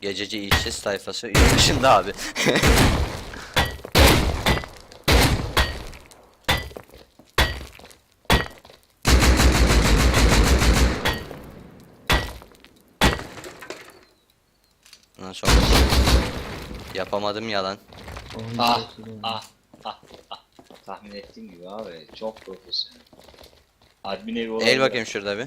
Gececi işsiz sayfası dışında abi. Ondan sonra yapamadım yalan. Ah çok güzel. ah ah ah. Tahmin ettiğim gibi abi çok profesyonel. Admin evi olan Eğil bakayım şurada bir.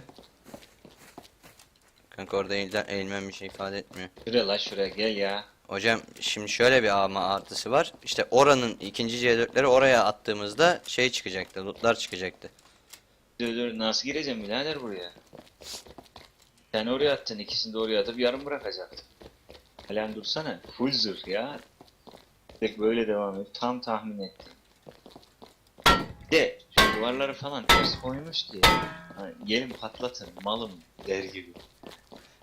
Kanka orada eğilden, eğilmem bir şey ifade etmiyor. Şuraya la şuraya gel ya. Hocam şimdi şöyle bir ama artısı var. İşte oranın ikinci C4'leri oraya attığımızda şey çıkacaktı. Lootlar çıkacaktı. Dur dur nasıl gireceğim birader buraya? Sen oraya attın ikisini de oraya atıp yarım bırakacaktın. Halen dursana. Full zırh ya. Tek böyle devam et. Tam tahmin ettim. De şu duvarları falan ters koymuş ki. Hani gelin patlatın malım der gibi.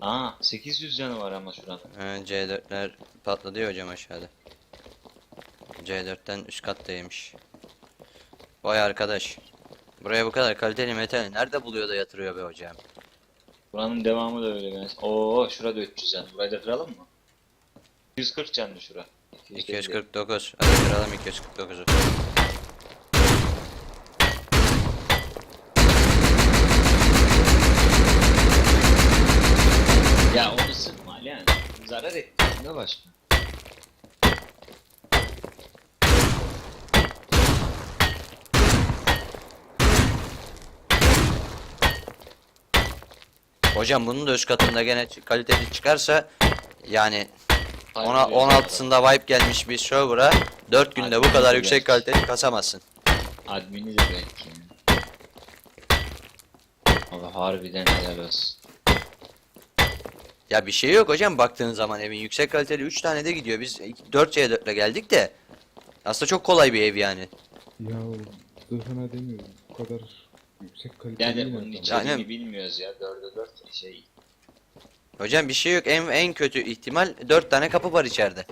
Aa 800 canı var ama şuranın. Ee, C4'ler patladı ya hocam aşağıda. C4'ten üst kattaymış. Vay arkadaş. Buraya bu kadar kaliteli metal nerede buluyor da yatırıyor be hocam? Buranın devamı da öyle. Ben... Oo şurada 300 can. Burayı da kıralım mı? 140 canlı şura. 249. Hadi kıralım 249'u. Ya onu sıkma yani. Zarar etti. Ne başka? Hocam bunun da üst katında gene kaliteli çıkarsa yani ona Hayır, diyorsun 16'sında wipe gelmiş bir server'a 4 günde bu Hadi kadar yüksek kaliteli kasamazsın. Admini de belki. Allah harbiden helal olsun. Ya bir şey yok hocam baktığın zaman evin yüksek kaliteli 3 tane de gidiyor. Biz 4 C4 ile geldik de aslında çok kolay bir ev yani. Ya zırhına demiyorum. Bu kadar yüksek kaliteli Yani mi bunun içeriğini Yani- bilmiyoruz ya. 4'e 4 şey. Hocam bir şey yok. En en kötü ihtimal 4 tane kapı var içeride.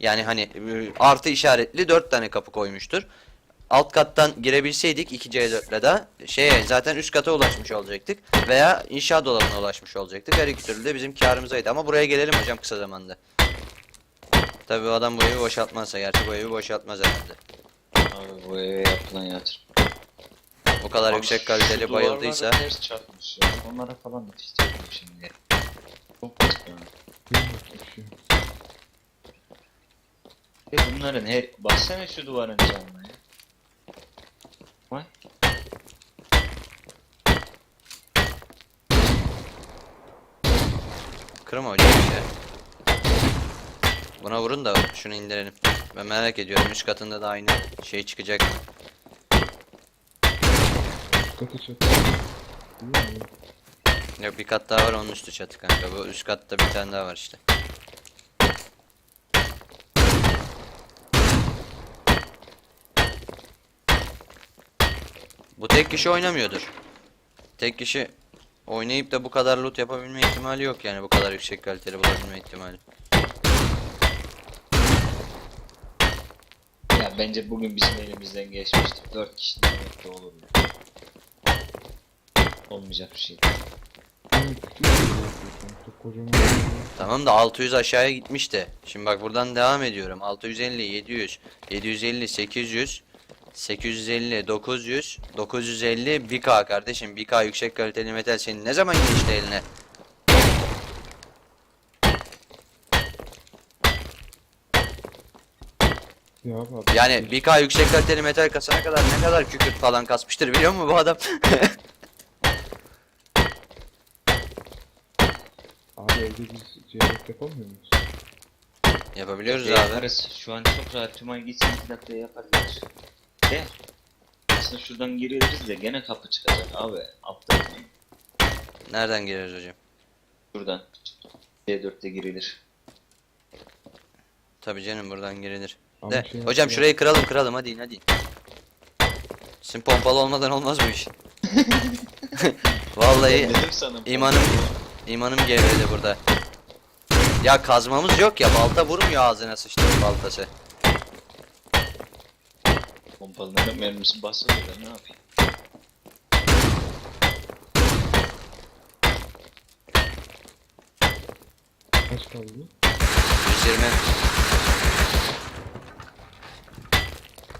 Yani hani e, artı işaretli 4 tane kapı koymuştur. Alt kattan girebilseydik 2 C4'le de şeye zaten üst kata ulaşmış olacaktık veya inşaat dolabına ulaşmış olacaktık. Her iki türlü de bizim karımızaydı ama buraya gelelim hocam kısa zamanda. Tabii o adam bu evi boşaltmazsa gerçi bu evi boşaltmaz herhalde. Abi bu eve yapılan yatırım. O kadar Abi yüksek kaliteli bayıldıysa ters çarpmış ya. Onlara falan yetiştirdim şimdi. Çok kötü. E bunların her... Baksana şu duvarın canına ya. Vay. Kırma hocam işte. Buna vurun da şunu indirelim. Ben merak ediyorum üst katında da aynı şey çıkacak mı? Katı çatı. Yok bir kat daha var onun üstü çatı kanka. Bu üst katta bir tane daha var işte. Bu tek kişi oynamıyordur. Tek kişi oynayıp da bu kadar loot yapabilme ihtimali yok yani bu kadar yüksek kaliteli bulabilme ihtimali. Ya bence bugün bizim elimizden geçmişti. 4 kişi de olur ya. Olmayacak bir şey. Tamam da 600 aşağıya gitmişti. Şimdi bak buradan devam ediyorum. 650, 700, 750, 800, 850, 900, 950, 1K kardeşim. 1K yüksek kaliteli metal senin ne zaman geçti eline? Yani 1K yüksek kaliteli metal kasana kadar ne kadar kükürt falan kasmıştır biliyor musun bu adam? Abi evde biz C4 yapamıyor muyuz? Yapabiliyoruz Ya abi. Yaparız. Şu an çok rahat. Tümay gitsin 2 dakikaya yaparız. De. Aslında şuradan gireriz de gene kapı çıkacak abi. Altta. Nereden gireriz hocam? Şuradan. D4'te girilir. Tabii canım buradan girilir. Ama De, şey hocam yapıyor. şurayı kıralım kıralım hadi in, hadi. in. Sizin pompalı olmadan olmaz bu iş. Vallahi Dedim sana. imanım imanım gevredi burada. Ya kazmamız yok ya balta vurmuyor ağzına sıçtı baltası. Pompalıların mermisi basılıyor ne yapayım? Kaç kaldı? 120.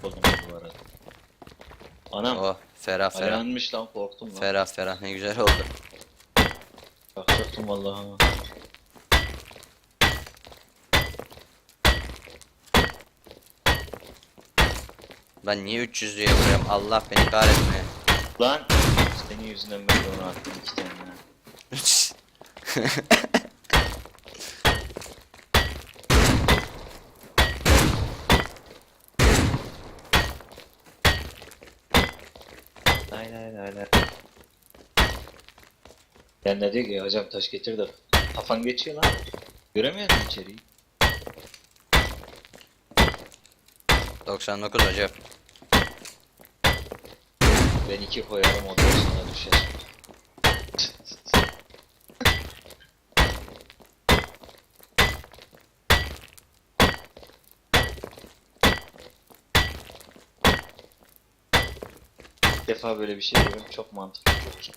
Oğlum bu arada. Anam. Oh ferah ferah. Ayağınmış lan korktum lan. Ferah ferah ne güzel oldu. Korktum vallahi. Ben niye 300 diye vuruyorum? Allah beni kahretme. Lan. Senin yüzünden ben de onu attım iki tane. Lay lay lay lay. Ben de diyor ki hocam taş getir de kafan geçiyor lan. Göremiyor musun içeriği? 99 hocam. Ben iki koyarım ondan sonra düşer. İlk defa böyle bir şey görüyorum çok mantıklı olur.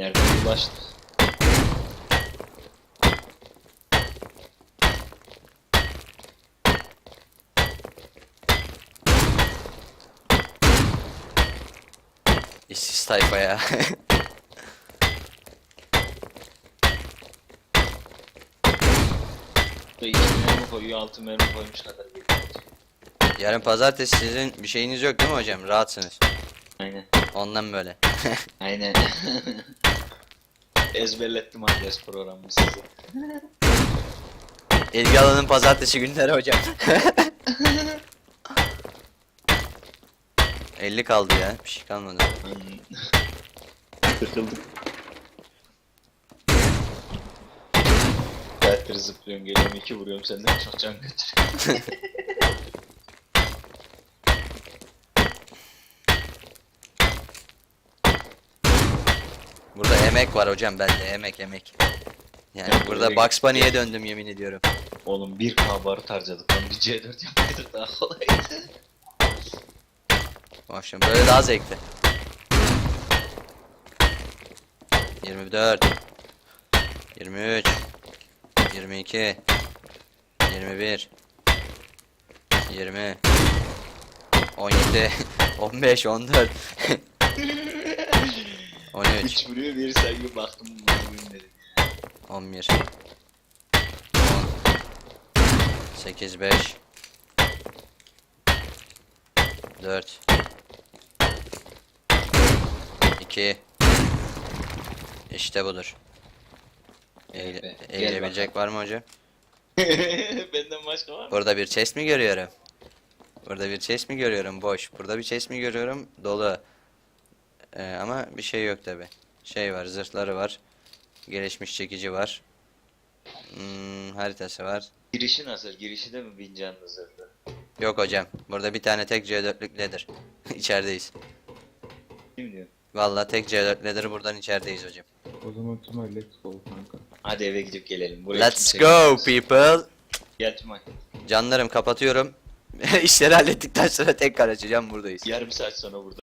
Nereden ulaştık? İşsiz tayfa ya. Ve iki mermi koyuyor, altı mermi. Yarın pazartesi sizin bir şeyiniz yok değil mi hocam? Rahatsınız. Aynen. Ondan böyle. Aynen. Ezberlettim adres programını size. İlgi alanın pazartesi günleri hocam. 50 kaldı ya. Bir şey kalmadı. Sıkıldık. Saattir zıplıyorum geliyorum iki vuruyorum senden çok can götür. Burada emek var hocam bende emek emek. Yani Evet, burada Bugs Bunny'e döndüm yemin ediyorum. Oğlum bir K barut harcadık lan bir C4 yapmaydık daha kolaydı. Başım böyle daha zevkli. 24 23 22 21 20 17 15 14 13 Üç. Vuruyor bir saygı baktım bunu dedim. 11 10 8 5 4 2 İşte budur. Eğile- be, gel eğilebilecek var mı hocam? Benden başka var mı? Burada bir chest mi görüyorum? Burada bir chest mi görüyorum? Boş. Burada bir chest mi görüyorum? Dolu. Ee, ama bir şey yok tabi. Şey var, zırhları var. Gelişmiş çekici var. Hmm, haritası var. Girişi nasıl? Girişi de mi bin canlı zırhlı? Yok hocam. Burada bir tane tek C4'lük leather. İçerideyiz. Kim diyor? Vallahi tek C4 leather buradan içerideyiz hocam. O zaman Tümay let's go kanka. Hadi eve gidip gelelim. Buraya Let's kimse go gelmez. people. Gel Tümay. Canlarım kapatıyorum. İşleri hallettikten sonra tekrar açacağım buradayız. Yarım saat sonra burada.